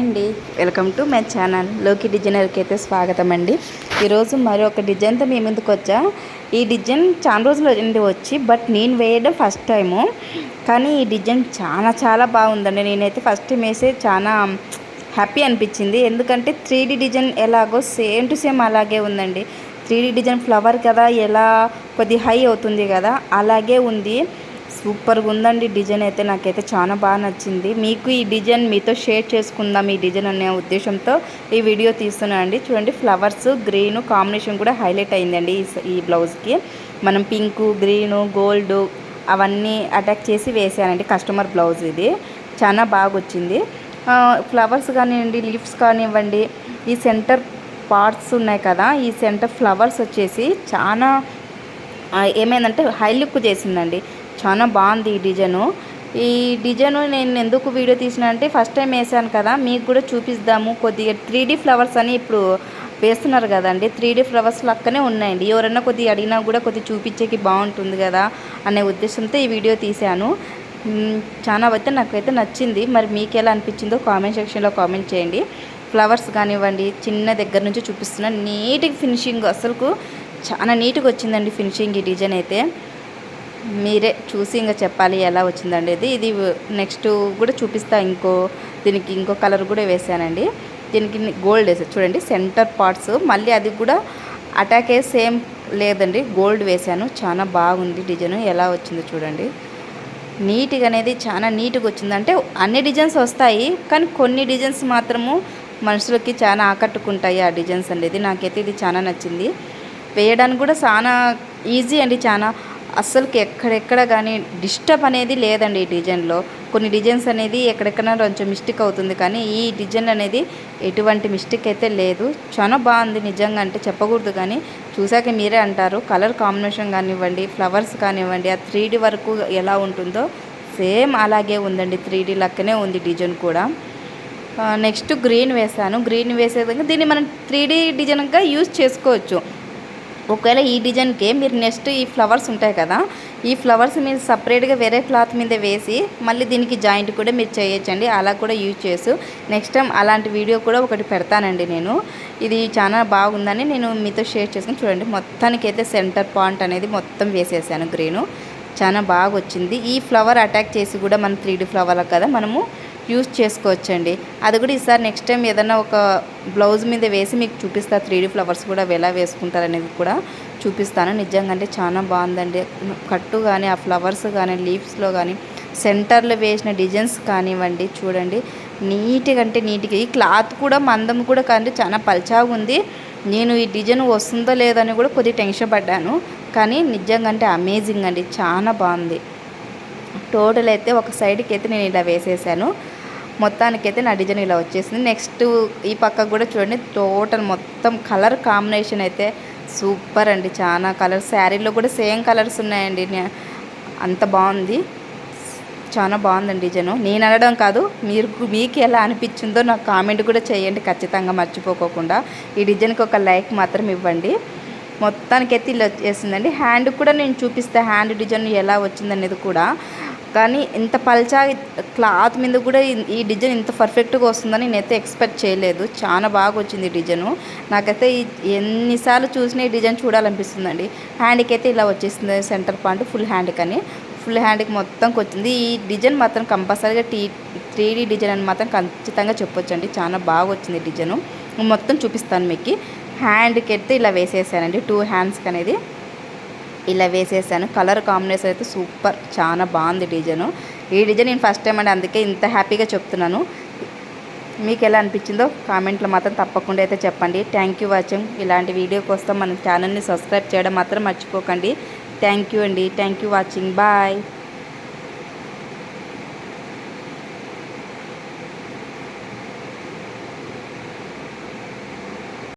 అండి. Welcome to my ఛానల్లోకి డిజైనర్కి అయితే స్వాగతం అండి ఈరోజు మరి ఒక డిజైన్తో మీ ముందుకు వచ్చా. ఈ డిజైన్ చాలా రోజులు నుండి వచ్చి బట్ నేను వేయడం ఫస్ట్ టైము కానీ ఈ డిజైన్ చాలా చాలా బాగుందండి. నేనైతే ఫస్ట్ టైం వేసే చాలా హ్యాపీ అనిపించింది. ఎందుకంటే త్రీ డిజైన్ ఎలాగో సేమ్ టు సేమ్ అలాగే ఉందండి. త్రీ డిజైన్ ఫ్లవర్ కదా ఎలా కొద్ది హై అవుతుంది కదా అలాగే ఉంది. సూపర్గా ఉందండి డిజైన్ అయితే. నాకైతే చాలా బాగా నచ్చింది. మీకు ఈ డిజైన్ మీతో షేర్ చేసుకుందాం ఈ డిజైన్ అనే ఉద్దేశంతో ఈ వీడియో తీస్తున్నాను అండి. చూడండి ఫ్లవర్స్ గ్రీన్ కాంబినేషన్ కూడా హైలైట్ అయిందండి ఈ బ్లౌజ్కి. మనం పింకు గ్రీను గోల్డ్ అవన్నీ అటాక్ చేసి వేసానండి కస్టమర్ బ్లౌజ్ ఇది. చాలా బాగా వచ్చింది. ఫ్లవర్స్ కానివ్వండి లీవ్స్ కానివ్వండి ఈ సెంటర్ పార్ట్స్ ఉన్నాయి కదా ఈ సెంటర్ ఫ్లవర్స్ వచ్చేసి చాలా ఏమైందంటే హై లుక్ చేసిందండి. చాలా బాగుంది ఈ డిజైను. ఈ డిజైన్ నేను ఎందుకు వీడియో తీసిన అంటే ఫస్ట్ టైం వేసాను కదా మీకు కూడా చూపిద్దాము. కొద్దిగా త్రీ ఫ్లవర్స్ అని ఇప్పుడు వేస్తున్నారు కదండి. త్రీ డీ ఫ్లవర్స్ లక్కనే ఉన్నాయండి. ఎవరైనా కొద్దిగా అడిగినా కూడా కొద్దిగా చూపించేకి బాగుంటుంది కదా అనే ఉద్దేశంతో ఈ వీడియో తీశాను. చాలా అయితే నాకైతే నచ్చింది. మరి మీకు ఎలా అనిపించిందో కామెంట్ సెక్షన్లో కామెంట్ చేయండి. ఫ్లవర్స్ కానివ్వండి చిన్న దగ్గర నుంచి చూపిస్తున్నాను నీట్గా ఫినిషింగ్ అసలుకు చాలా నీట్గా వచ్చిందండి ఫినిషింగ్ ఈ డిజైన్ అయితే. మీరే చూసి ఇంకా చెప్పాలి ఎలా వచ్చిందండి ఇది. ఇది నెక్స్ట్ కూడా చూపిస్తా ఇంకో దీనికి ఇంకో కలర్ కూడా వేసానండి. దీనికి గోల్డ్ వేసాను చూడండి సెంటర్ పార్ట్స్. మళ్ళీ అది కూడా అటాక్ సేమ్ లేదండి గోల్డ్ వేసాను. చాలా బాగుంది డిజైన్ ఎలా వచ్చిందో చూడండి. నీట్గా అనేది చాలా నీట్గా వచ్చింది అంటే అన్ని డిజైన్స్ వస్తాయి కానీ కొన్ని డిజైన్స్ మాత్రము మనుషులకి చాలా ఆకట్టుకుంటాయి ఆ డిజైన్స్ అనేది. నాకైతే ఇది చాలా నచ్చింది. వేయడానికి కూడా చాలా ఈజీ అండి చాలా అస్సలకి ఎక్కడెక్కడ కానీ డిస్టర్బ్ అనేది లేదండి ఈ డిజైన్లో. కొన్ని డిజైన్స్ అనేది ఎక్కడెక్కడ కొంచెం మిస్టేక్ అవుతుంది కానీ ఈ డిజైన్ అనేది ఎటువంటి మిస్టేక్ అయితే లేదు. చాలా బాగుంది నిజంగా అంటే చెప్పకూడదు కానీ చూసాక మీరే అంటారు. కలర్ కాంబినేషన్ కానివ్వండి ఫ్లవర్స్ కానివ్వండి ఆ త్రీ వరకు ఎలా ఉంటుందో సేమ్ అలాగే ఉందండి. త్రీ డీ లెక్కనే ఉంది డిజైన్ కూడా. నెక్స్ట్ గ్రీన్ వేసాను గ్రీన్ వేసే విధంగా దీన్ని మనం త్రీ డీ డిజైన్గా యూజ్ చేసుకోవచ్చు. ఒకవేళ ఈ డిజైన్కే మీరు నెక్స్ట్ ఈ ఫ్లవర్స్ ఉంటాయి కదా ఈ ఫ్లవర్స్ మీరు సపరేట్గా వేరే క్లాత్ మీద వేసి మళ్ళీ దీనికి జాయింట్ కూడా మీరు చేయొచ్చండి. అలా కూడా యూజ్ చేసు నెక్స్ట్ టైం అలాంటి వీడియో కూడా ఒకటి పెడతానండి నేను. ఇది చాలా బాగుందని నేను మీతో షేర్ చేసుకుని చూడండి. మొత్తానికి అయితే సెంటర్ పాయింట్ అనేది మొత్తం వేసేసాను గ్రీను. చాలా బాగా వచ్చింది. ఈ ఫ్లవర్ అటాక్ చేసి కూడా మన త్రీ డీ ఫ్లవర్ కదా మనము యూజ్ చేసుకోవచ్చండి. అది కూడా ఈసారి నెక్స్ట్ టైం ఏదైనా ఒక బ్లౌజ్ మీద వేసి మీకు చూపిస్తా త్రీ డీ ఫ్లవర్స్ కూడా ఎలా వేసుకుంటారు అనేది కూడా చూపిస్తాను. నిజంగా అంటే చాలా బాగుందండి. కట్టు కానీ ఆ ఫ్లవర్స్ కానీ లీవ్స్లో కానీ సెంటర్లో వేసిన డిజైన్స్ కానివ్వండి చూడండి. నీట్గా అంటే నీట్గా. ఈ క్లాత్ కూడా మందం కూడా కానీ చాలా పల్చాగా ఉంది. నేను ఈ డిజైన్ వస్తుందో లేదో అని కూడా కొద్దిగా టెన్షన్ పడ్డాను. కానీ నిజంగా అంటే అమేజింగ్ అండి. చాలా బాగుంది. టోటల్ అయితే ఒక సైడ్కి అయితే నేను ఇలా వేసేసాను. మొత్తానికైతే నా డిజైన్ ఇలా వచ్చేసింది. నెక్స్ట్ ఈ పక్క కూడా చూడండి టోటల్ మొత్తం కలర్ కాంబినేషన్ అయితే సూపర్ అండి. చాలా కలర్ శారీలో కూడా సేమ్ కలర్స్ ఉన్నాయండి. అంత బాగుంది. చాలా బాగుందండి డిజైన్. నేను అనడం కాదు మీరు మీకు ఎలా అనిపించిందో నాకు కామెంట్ కూడా చేయండి. ఖచ్చితంగా మర్చిపోకోకుండా. ఈ డిజైన్కి ఒక లైక్ మాత్రం ఇవ్వండి. మొత్తానికైతే ఇలా వచ్చేసిందండి. హ్యాండ్ కూడా నేను చూపిస్తే. హ్యాండ్ డిజైన్ ఎలా వచ్చిందనేది కూడా. కానీ ఇంత పల్చా క్లాత్ మీద కూడా ఈ డిజైన్ ఇంత పర్ఫెక్ట్గా వస్తుందని నేనైతే ఎక్స్పెక్ట్ చేయలేదు. చాలా బాగా వచ్చింది ఈ డిజైను. నాకైతే ఈ ఎన్నిసార్లు చూసినా ఈ డిజైన్ చూడాలనిపిస్తుందండి. హ్యాండ్కి అయితే ఇలా వచ్చేసింది సెంటర్ పాయింట్ ఫుల్ హ్యాండ్ అని. ఫుల్ హ్యాండ్కి మొత్తంకి వచ్చింది. ఈ డిజైన్ మాత్రం కంపల్సరీగా టీ త్రీ డీ డిజైన్ అని మాత్రం ఖచ్చితంగా చెప్పొచ్చండి. చాలా బాగా వచ్చింది డిజైను. మొత్తం చూపిస్తాను మీకు. హ్యాండ్కి అయితే ఇలా వేసేసానండి. టూ హ్యాండ్స్కి అనేది. ఇలా వేసేసాను. కలర్ కాంబినేషన్ అయితే సూపర్ చాలా బాగుంది డిజైన్. ఈ డిజైన్ నేను ఫస్ట్ టైం అండి అందుకే ఇంత హ్యాపీగా చెప్తున్నాను. మీకు ఎలా అనిపించిందో కామెంట్లో మాత్రం తప్పకుండా అయితే చెప్పండి. థ్యాంక్ యూ వాచింగ్ ఇలాంటి వీడియో కోసం మన ఛానల్ని సబ్స్క్రైబ్ చేయడం మాత్రం మర్చిపోకండి. థ్యాంక్ యూ అండి. Thank you watching bye